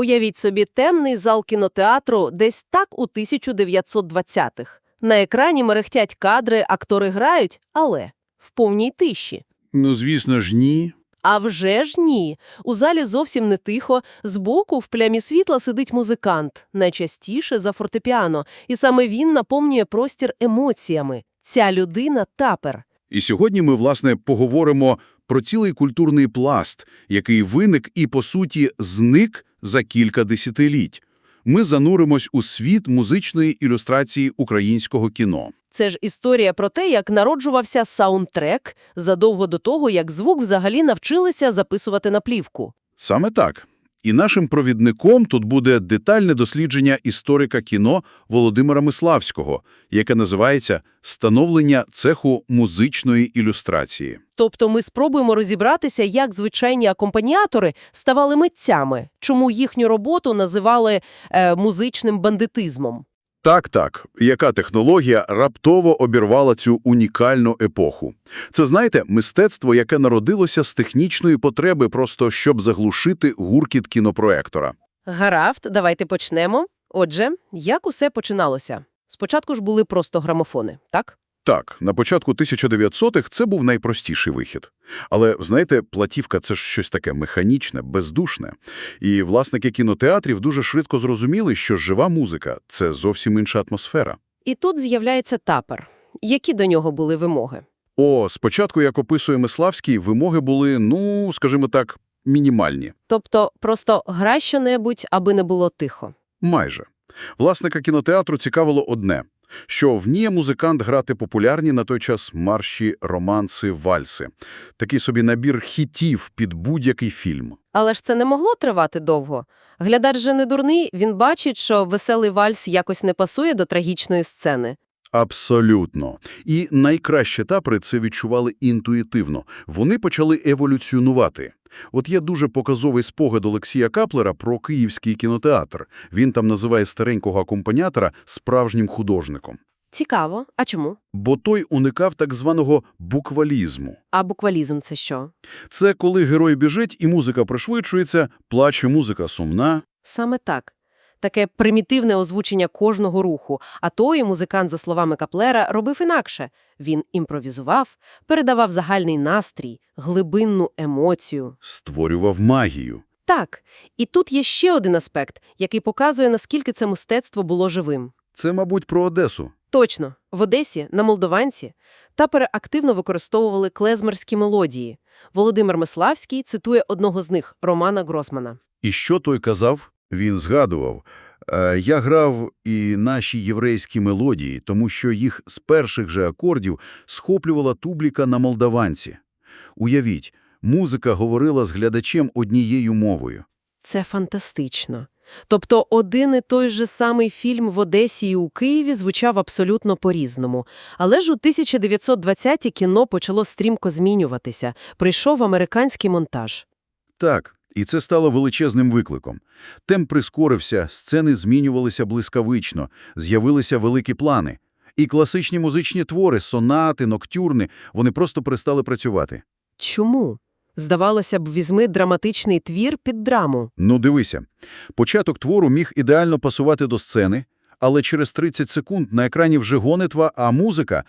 Уявіть собі темний зал кінотеатру десь так у 1920-х. На екрані мерехтять кадри, актори грають, але в повній тиші. Ну, звісно ж, ні. А вже ж ні. У залі зовсім не тихо. Збоку в плямі світла сидить музикант, найчастіше за фортепіано, і саме він наповнює простір емоціями. Ця людина – тапер. І сьогодні ми, власне, поговоримо про цілий культурний пласт, який виник і, по суті, зник за кілька десятиліть. Ми зануримось у світ музичної ілюстрації українського кіно. Це ж історія про те, як народжувався саундтрек задовго до того, як звук взагалі навчилися записувати на плівку. Саме так. І нашим провідником тут буде детальне дослідження історика кіно Володимира Миславського, яке називається «Становлення цеху музичної ілюстрації». Тобто ми спробуємо розібратися, як звичайні акомпаніатори ставали митцями, чому їхню роботу називали е, музичним бандитизмом. Так-так, яка технологія раптово обірвала цю унікальну епоху. Це, знаєте, мистецтво, яке народилося з технічної потреби просто щоб заглушити гуркіт кінопроектора. Гаразд, давайте почнемо. Отже, як усе починалося? Спочатку ж були просто грамофони, так? Так, на початку 1900-х це був найпростіший вихід. Але, знаєте, платівка – це ж щось таке механічне, бездушне. І власники кінотеатрів дуже швидко зрозуміли, що жива музика – це зовсім інша атмосфера. І тут з'являється тапер. Які до нього були вимоги? О, спочатку, як описує Миславський, вимоги були, ну, скажімо так, мінімальні. Тобто просто грай щонебудь, аби не було тихо. Майже. Власника кінотеатру цікавило одне – що вміє музикант грати популярні на той час марші, романси, вальси. Такий собі набір хітів під будь-який фільм. Але ж це не могло тривати довго. Глядач же не дурний, він бачить, що веселий вальс якось не пасує до трагічної сцени. Абсолютно. І найкраще тапри це відчували інтуїтивно. Вони почали еволюціонувати. От є дуже показовий спогад Олексія Каплера про київський кінотеатр. Він там називає старенького акомпаніатора справжнім художником. Цікаво. А чому? Бо той уникав так званого буквалізму. А буквалізм це що? Це коли герой біжить і музика пришвидшується, плаче музика сумна. Саме так. Таке примітивне озвучення кожного руху, а той музикант, за словами Каплера, робив інакше. Він імпровізував, передавав загальний настрій, глибинну емоцію. Створював магію. Так, і тут є ще один аспект, який показує, наскільки це мистецтво було живим. Це, мабуть, про Одесу. Точно, в Одесі, на Молдованці, тапери активно використовували клезмерські мелодії. Володимир Миславський цитує одного з них, Романа Гросмана. І що той казав? Він згадував, «Е, «Я грав і наші єврейські мелодії, тому що їх з перших же акордів схоплювала тубліка на молдаванці. Уявіть, музика говорила з глядачем однією мовою. Це фантастично. Тобто один і той же самий фільм в Одесі і у Києві звучав абсолютно по-різному. Але ж у 1920-ті кіно почало стрімко змінюватися. Прийшов американський монтаж. Так, і це стало величезним викликом. Темп прискорився, сцени змінювалися блискавично, з'явилися великі плани. І класичні музичні твори, сонати, ноктюрни, вони просто перестали працювати. Чому? Здавалося б, візьми драматичний твір під драму. Ну, дивися. Початок твору міг ідеально пасувати до сцени, але через 30 секунд на екрані вже гонитва, а музика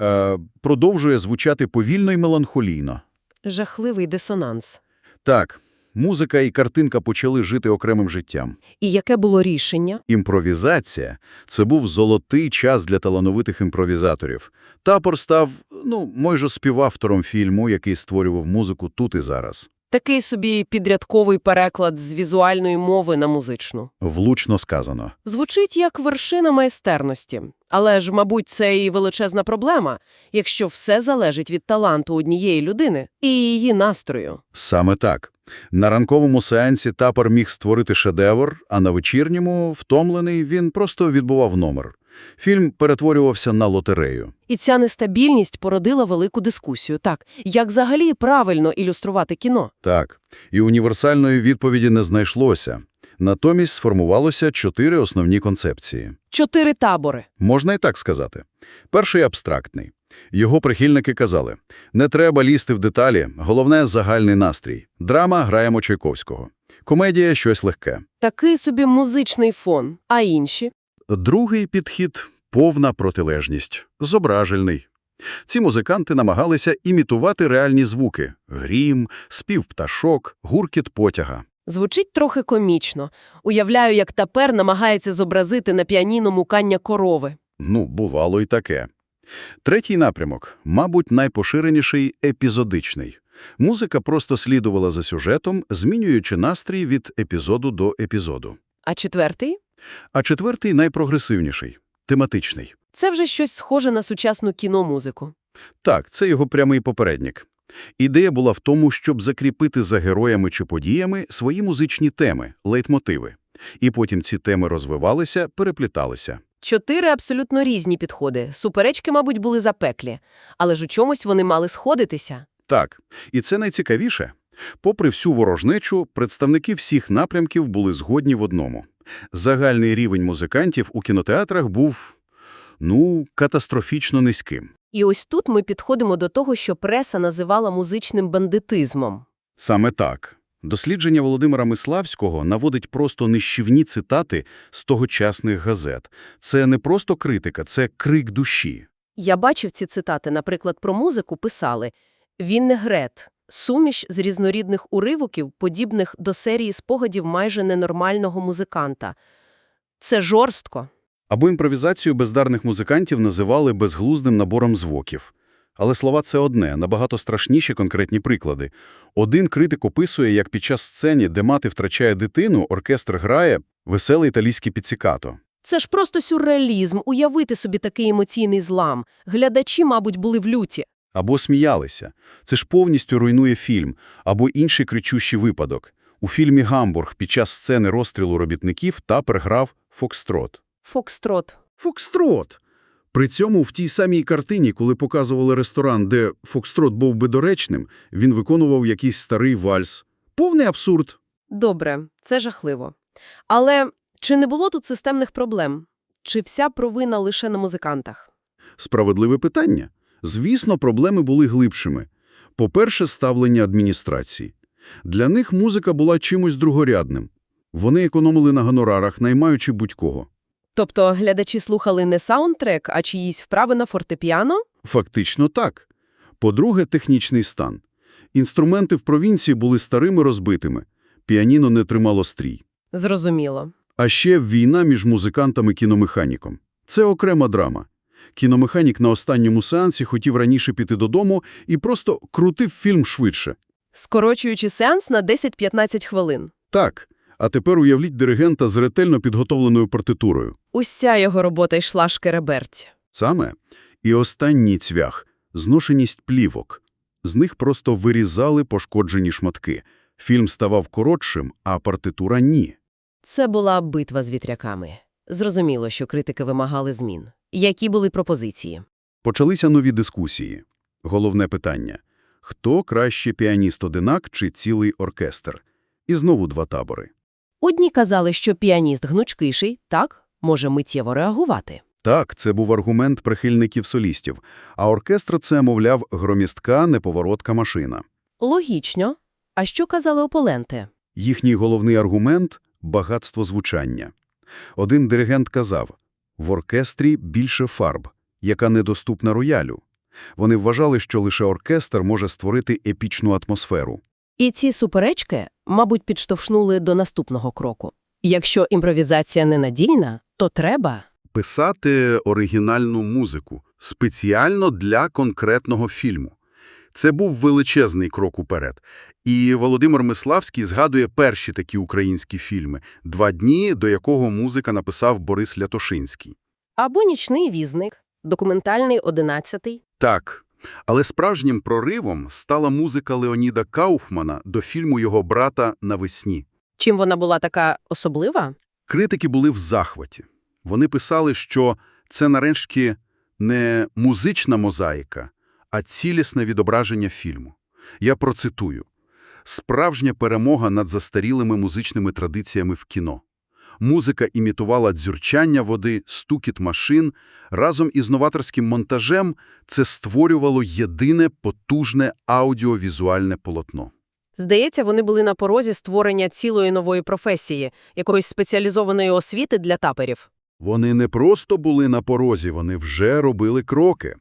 е, продовжує звучати повільно і меланхолійно. Жахливий дисонанс. Так, музика і картинка почали жити окремим життям. І яке було рішення? Імпровізація – це був золотий час для талановитих імпровізаторів. Тапор став, ну, майже співавтором фільму, який створював музику тут і зараз. Такий собі підрядковий переклад з візуальної мови на музичну. Влучно сказано. Звучить як вершина майстерності. Але ж, мабуть, це і величезна проблема, якщо все залежить від таланту однієї людини і її настрою. Саме так. На ранковому сеансі тапор міг створити шедевр, а на вечірньому, втомлений, він просто відбував номер. Фільм перетворювався на лотерею. І ця нестабільність породила велику дискусію. Так, як взагалі правильно ілюструвати кіно? Так, і універсальної відповіді не знайшлося. Натомість сформувалося чотири основні концепції. Чотири табори. Можна і так сказати. Перший – абстрактний. Його прихильники казали, не треба лізти в деталі, головне – загальний настрій. Драма – граємо Чайковського. Комедія – щось легке. Такий собі музичний фон. А інші? Другий підхід – повна протилежність, зображельний. Ці музиканти намагалися імітувати реальні звуки – грім, спів пташок, гуркіт потяга. Звучить трохи комічно. Уявляю, як тапер намагається зобразити на піаніно мукання корови. Ну, бувало і таке. Третій напрямок, мабуть, найпоширеніший – епізодичний. Музика просто слідувала за сюжетом, змінюючи настрій від епізоду до епізоду. А четвертий? А четвертий – найпрогресивніший – тематичний. Це вже щось схоже на сучасну кіномузику. Так, це його прямий попередник. Ідея була в тому, щоб закріпити за героями чи подіями свої музичні теми, лейтмотиви. І потім ці теми розвивалися, перепліталися. Чотири абсолютно різні підходи. Суперечки, мабуть, були запеклі. Але ж у чомусь вони мали сходитися. Так, і це найцікавіше. Попри всю ворожнечу, представники всіх напрямків були згодні в одному. Загальний рівень музикантів у кінотеатрах був, ну, катастрофічно низьким. І ось тут ми підходимо до того, що преса називала музичним бандитизмом. Саме так. Дослідження Володимира Миславського наводить просто нищівні цитати з тогочасних газет. Це не просто критика, це крик душі. Я бачив ці цитати, наприклад, про музику писали «Він не грет, суміш з різнорідних уривоків, подібних до серії спогадів майже ненормального музиканта. Це жорстко. Або імпровізацію бездарних музикантів називали безглуздим набором звуків. Але слова – це одне, набагато страшніші конкретні приклади. Один критик описує, як під час сцені, де мати втрачає дитину, оркестр грає веселе італійське піцикато. Це ж просто сюрреалізм, уявити собі такий емоційний злам. Глядачі, мабуть, були в люті. Або сміялися. Це ж повністю руйнує фільм. Або інший кричущий випадок. У фільмі «Гамбург» під час сцени розстрілу робітників Тапер грав «Фокстрот». Фокстрот. Фокстрот! При цьому в тій самій картині, коли показували ресторан, де Фокстрот був би доречним, він виконував якийсь старий вальс. Повний абсурд. Добре, це жахливо. Але чи не було тут системних проблем? Чи вся провина лише на музикантах? Справедливе питання. Звісно, проблеми були глибшими. По-перше, ставлення адміністрації. Для них музика була чимось другорядним. Вони економили на гонорарах, наймаючи будь-кого. Тобто глядачі слухали не саундтрек, а чиїсь вправи на фортепіано? Фактично так. По-друге, технічний стан. Інструменти в провінції були старими розбитими. Піаніно не тримало стрій. Зрозуміло. А ще війна між музикантом і кіномеханіком. Це окрема драма. Кіномеханік на останньому сеансі хотів раніше піти додому і просто крутив фільм швидше. Скорочуючи сеанс на 10-15 хвилин. Так, а тепер уявліть диригента з ретельно підготовленою партитурою. Уся його робота йшла шкереберть. Саме. І останній цвях – зношеність плівок. З них просто вирізали пошкоджені шматки. Фільм ставав коротшим, а партитура – ні. Це була битва з вітряками. Зрозуміло, що критики вимагали змін. Які були пропозиції? Почалися нові дискусії. Головне питання – хто краще піаніст-одинак чи цілий оркестр? І знову два табори. Одні казали, що піаніст гнучкіший, так, може миттєво реагувати. Так, це був аргумент прихильників солістів, а оркестр – це, мовляв, громістка, неповоротка машина. Логічно. А що казали опоненти? Їхній головний аргумент – багатство звучання. Один диригент казав – в оркестрі більше фарб, яка недоступна роялю. Вони вважали, що лише оркестр може створити епічну атмосферу. І ці суперечки, мабуть, підштовхнули до наступного кроку. Якщо імпровізація ненадійна, то треба. Писати оригінальну музику спеціально для конкретного фільму. Це був величезний крок уперед. І Володимир Миславський згадує перші такі українські фільми «Два дні», до якого музика написав Борис Лятошинський. Або «Нічний візник», документальний «Одинадцятий». Так, але справжнім проривом стала музика Леоніда Кауфмана до фільму його брата «Навесні». Чим вона була така особлива? Критики були в захваті. Вони писали, що це нарешті не музична мозаїка, а цілісне відображення фільму. Я процитую. «Справжня перемога над застарілими музичними традиціями в кіно. Музика імітувала дзюрчання води, стукіт машин. Разом із новаторським монтажем це створювало єдине потужне аудіовізуальне полотно. Здається, вони були на порозі створення цілої нової професії, якоїсь спеціалізованої освіти для таперів. Вони не просто були на порозі, вони вже робили кроки.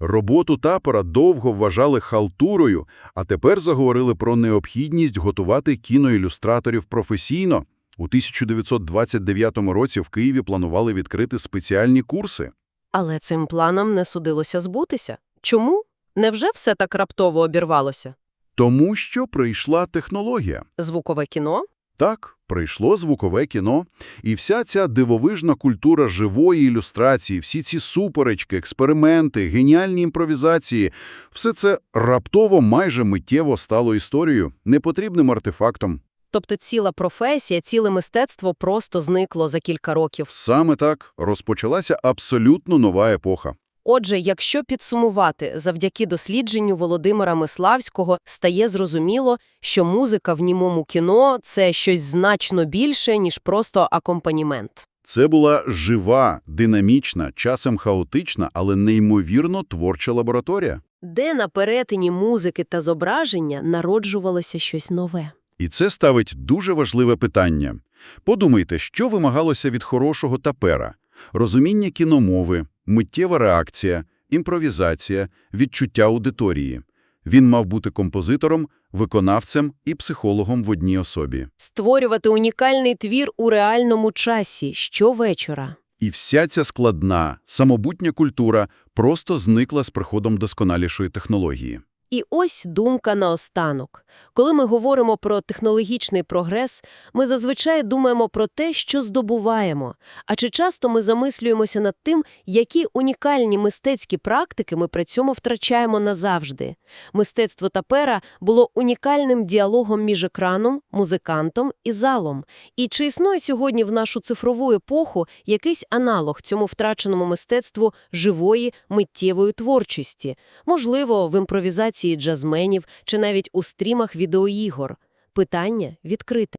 Роботу тапора довго вважали халтурою, а тепер заговорили про необхідність готувати кіноілюстраторів професійно. У 1929 році в Києві планували відкрити спеціальні курси. Але цим планом не судилося збутися. Чому? Невже все так раптово обірвалося? Тому що прийшла технологія. Звукове кіно? Так, прийшло звукове кіно, і вся ця дивовижна культура живої ілюстрації, всі ці суперечки, експерименти, геніальні імпровізації – все це раптово майже миттєво стало історією, непотрібним артефактом. Тобто ціла професія, ціле мистецтво просто зникло за кілька років. Саме так розпочалася абсолютно нова епоха. Отже, якщо підсумувати, завдяки дослідженню Володимира Миславського стає зрозуміло, що музика в німому кіно – це щось значно більше, ніж просто акомпанімент. Це була жива, динамічна, часом хаотична, але неймовірно творча лабораторія. Де на перетині музики та зображення народжувалося щось нове. І це ставить дуже важливе питання. Подумайте, що вимагалося від хорошого тапера? Розуміння кіномови, миттєва реакція, імпровізація, відчуття аудиторії. Він мав бути композитором, виконавцем і психологом в одній особі. Створювати унікальний твір у реальному часі щовечора. І вся ця складна, самобутня культура просто зникла з приходом досконалішої технології. І ось думка наостанок. Коли ми говоримо про технологічний прогрес, ми зазвичай думаємо про те, що здобуваємо. А чи часто ми замислюємося над тим, які унікальні мистецькі практики ми при цьому втрачаємо назавжди? Мистецтво тапера було унікальним діалогом між екраном, музикантом і залом. І чи існує сьогодні в нашу цифрову епоху якийсь аналог цьому втраченому мистецтву живої, миттєвої творчості? Можливо, в імпровізації джазменів чи навіть у стрімах відеоігор. Питання відкрите.